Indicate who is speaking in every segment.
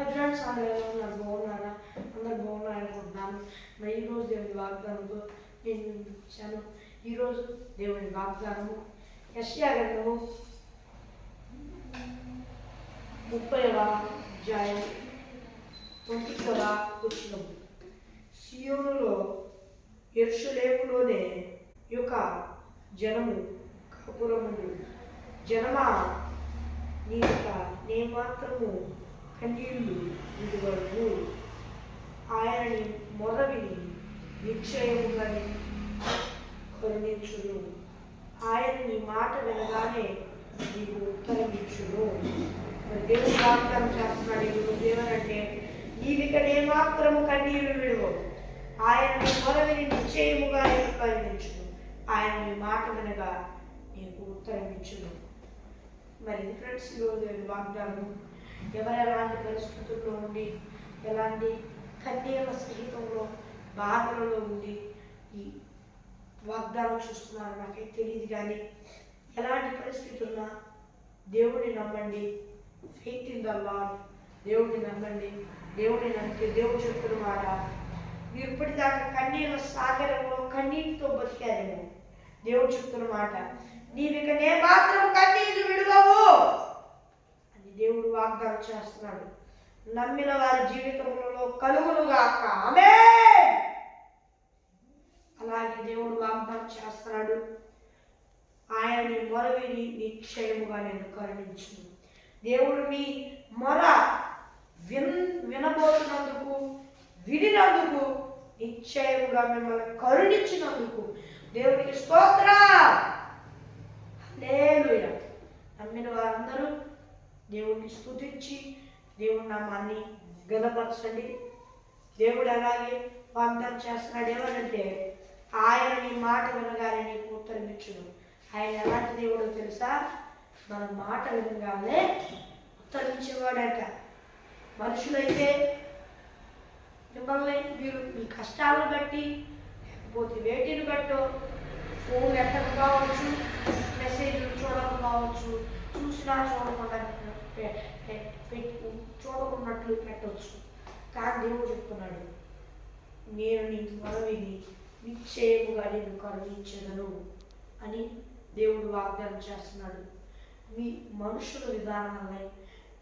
Speaker 1: Hi friends అందరూ నాకు బాగున్నారా? అందరు బాగున్నారు అనుకుంటున్నాను. మరి ఈరోజు దేవుని వాగ్దానంతో నేను ముందుకు వచ్చాను ఈరోజు దేవుని వాగ్దానము యశ్యా గ్రంథము ముప్పైవ అధ్యాయం తొమ్మిదవ వచ్చినము సియోనులో ఎరుషలేములోనే యొక్క జనము కాపురమును జనమా? నీ యొక్క నే మాత్రము కన్నీళ్ళు విడువడు ఆయనని మొరవిని నిశ్చయముగాని కరుణించును ఆయన నీ మాట వినగానే నీకు ఉత్తరమిచ్చును. మరి దేవుడు వాగ్దానం చేస్తున్నాడు ఇప్పుడు దేవుడంటే నీవిక మాత్రము కన్నీళ్ళు విడువు. ఆయన మొరవిని నిశ్చయముగా నీకు కరుణించును ఆయన నీ మాట వినగా నీకు ఉత్తరమిచ్చును. మరి ఫ్రెండ్స్ ఈరోజు వాగ్దానం ఎవరు ఎలాంటి పరిస్థితుల్లో ఉండి ఎలాంటి కన్యల సహితంలో బాధలలో ఉండి ఈ వాగ్దానం చూస్తున్నారు నాకైతే తెలియదు కానీ ఎలాంటి పరిస్థితి ఉన్నా దేవుడిని నమ్మండి. ఫెయిత్ ఇన్ ద లాడ్ దేవుడిని నమ్మండి. దేవుడిని నమ్మితే దేవుడు చెప్తున్న మాట. మీరు ఇప్పటిదాకా కన్నీళ్ళ సాగరంలో కన్నీటితో బతికారేమో. దేవుడు చెప్తున్న మాట. నీవిక నే మాత్రం కన్నీళ్ళు విడవవు. దేవుడు వాగ్దానం చేస్తున్నాడు. నమ్మిన వారి జీవితంలో కలుగునుగాక. ఆమె అలాగే దేవుడు వాగ్దానం చేస్తున్నాడు. ఆయన్ని మొరవిని నిక్షయముగా నేను కరుణించు దేవుడు మీ మొర విన్ వినబోతున్నందుకు విడినందుకు నిశ్చయముగా మిమ్మల్ని కరుణించినందుకు దేవునికి స్తోత్ర. నమ్మిన వారందరూ దేవుణ్ణి స్థుతించి దేవుడి నామాన్ని గదపరచండి. దేవుడు అలాగే వాగ్దానం చేస్తున్నాడు ఏమనంటే ఆయన నీ మాట వినగానే నీకు ఉత్తరం ఆయన ఎలాంటి దేవుడో తెలుసా? మన మాట వినగానే ఉత్తరించేవాడట మనుషులైతే మిమ్మల్ని మీరు మీ కష్టాలను బట్టి లేకపోతే వేటిని బట్టో ఫోన్ ఎట్టక కావచ్చు మెసేజ్లు చూడకపోవచ్చు చూసినా చూడకుండా చూడకున్నట్లు పెట్టవచ్చు కానీ దేవుడు చెప్తున్నాడు నేను నీ మనవిని నిశ్చయముగా నేను కరుణించదను అని దేవుడు వాగ్దానం చేస్తున్నాడు. మీ మనుషుల విధానాలై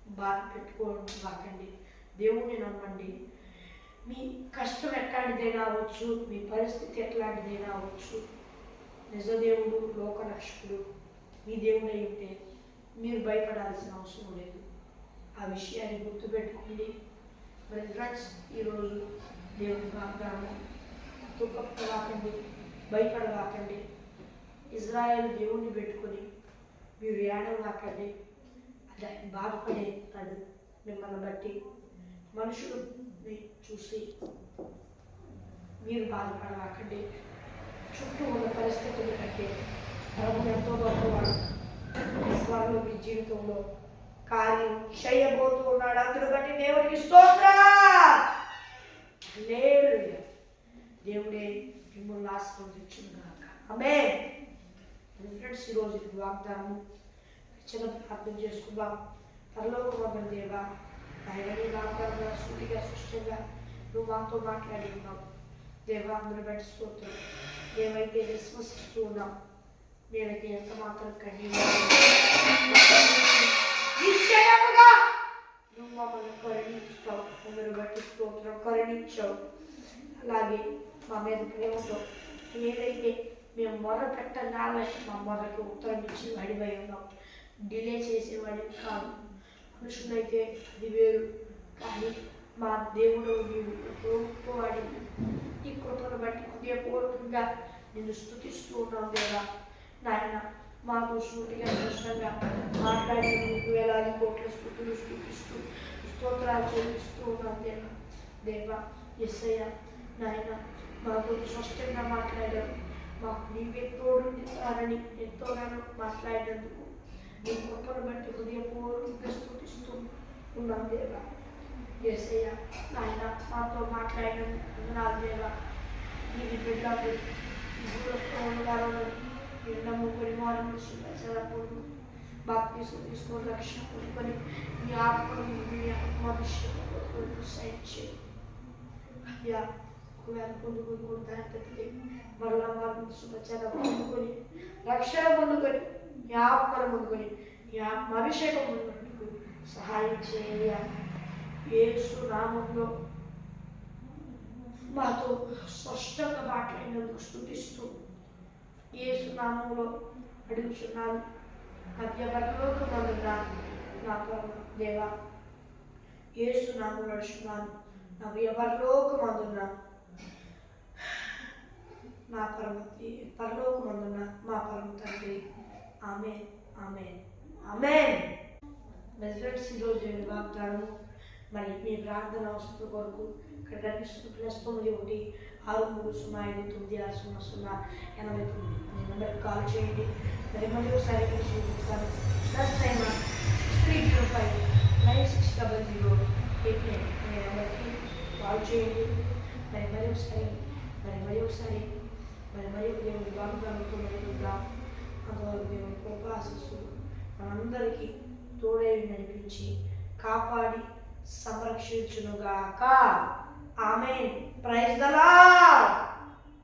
Speaker 1: బాధ పెట్టుకోవడం కాకండి దేవుడిని నమ్మండి. మీ కష్టం ఎట్లాంటిదే కావచ్చు మీ పరిస్థితి ఎట్లాంటిదే కావచ్చు నిజదేవుడు లోకరక్షకుడు మీ దేవుడు అయి ఉంటే మీరు భయపడాల్సిన అవసరం విషయాన్ని గుర్తుపెట్టుకోండి మరి ఫ్రెండ్స్ ఈరోజు దేవుని వాగ్దానం. దుఃఖపడవాకండి భయపడవాకండి ఇజ్రాయెల్ దేవుణ్ణి పెట్టుకొని మీరు ఏడవాకండి అది ఆయన బాధపడేస్తాడు మిమ్మల్ని బట్టి మనుషులని చూసి మీరు బాధపడవాకండి. చుట్టూ ఉన్న పరిస్థితులు కంటే ప్రభు ఎంతో గొప్పవాడు. వాళ్ళు మీ జీవితంలో కార్యం చేయబోతూ ఉన్నాడు. అందును బట్టి దేవుడికి స్తోత్ర. దేవుడే మిమ్మల్ని ఆశీర్వదించును గాక అమే ఫ్రెండ్స్ ఈరోజు ఇది వాగ్దానం. చిన్న ప్రార్థన చేసుకుందాం. పరలోక వందన దేవా ఆయన నీ వాగ్దానం సూటిగా స్పష్టంగా నువ్వు మాతో మాట్లాడి ఉన్నావు. దేవా అందరూ బట్టి స్తోత్రం. ఏమైతే విశ్వసిస్తూ ఉన్నాం మేమైతే ఎంత మాత్రం కన్నీళ్ళు నిశ్చయముగా నువ్వు మమ్మల్ని మీరు బట్టి స్తోత్రం. కరుణించావు అలాగే మా మీద ప్రేమతో ఏదైతే మేము మొర పెట్టగానే మా మొరకు ఉత్తరం ఇచ్చి వాడిపై ఉన్నాం. డిలే చేసేవాడి కాదు. మనుషులైతే అది వేరు. కానీ మా దేవుడు నీవు గొప్పవాడి ఈ కృపను బట్టి హృదయపూర్వకంగా నిన్ను స్థుతిస్తూ ఉన్నాం దేవా. నాయన మాకు సూటిగా స్పష్టంగా మాట్లాడే నీకు వేలాది కోట్ల స్థుతులు స్థుతిస్తూ స్తోత్రాలు చెల్లిస్తూ ఉన్నాం దేవా దేవా ఎస్ఐయ నాయన మాకు స్పష్టంగా మాట్లాడారు. మాకు నీవే తోడుంటారని ఎంతోగానో మాట్లాడినందుకు నీ గొప్పను బట్టి హృదయపూర్వకంగా స్థుతిస్తూ ఉన్నాం దేవా. ఎస్ఐ నాయన మాతో మాట్లాడినందుకు నా దేవా. నీవి బిడ్డలు ఈ భూలోకంలో ఉన్నవారు మీరు నమ్ముకొని వారిని శిక్షణ బాప్తీసు తీసుకొని రక్షణ పొందుకొని మీ ఆత్మను మీ మనుష్య సైన్ చేయి అయ్యా ఒకవేళ పొందుకొని కూడా దాని తప్పితే మరలా మార్గం సుమచారం పొందుకొని రక్షణ పొందుకొని ఈ ఆత్మను పొందుకొని ఈ ఆత్మ అభిషేకం పొందుకొని సహాయం చేయ ఏసు నామంలో మాతో స్పష్టంగా మాట్లాడినందుకు స్థుతిస్తూ ఏసు నామంలో అడుగుతున్నాను మధ్య పరలోకమందున్న నా పరమ దేవా యేసు నామంలో అడుగుచున్నాను నా ప్రియ పరలోకమందున్న నా పరమ పరలోకమందున్న మా పరమ తండ్రి. ఆమె ఆమె ఆమె మెజర్స్ ఈరోజు వాగ్దానము మరి మీ ప్రార్థన అవసరం కొరకు ఇక్కడ కనిపిస్తున్న ప్లస్ తొమ్మిది ఒకటి ఆరు మూడు సున్నా ఐదు తొమ్మిది ఆరు సున్నా సున్నా ఎనభై తొమ్మిది. మీ నెంబర్కి కాల్ చేయండి. మరి మళ్ళీ ఒకసారి చూపిస్తాను plus nine three zero five nine six double zero eight nine అనే నెంబర్కి కాల్ చేయండి. మరి మరి ఒకసారి మరి మరి ఒకసారి మరి మరి ఒక దేవుని వాగ్దానంతో మరి అంతవరకు దేవుని కృప ఆశిస్తూ మనందరికీ తోడై నడిపించి కాపాడి సంరక్షించునుగాక. ఆమె ప్రైజ్ దలా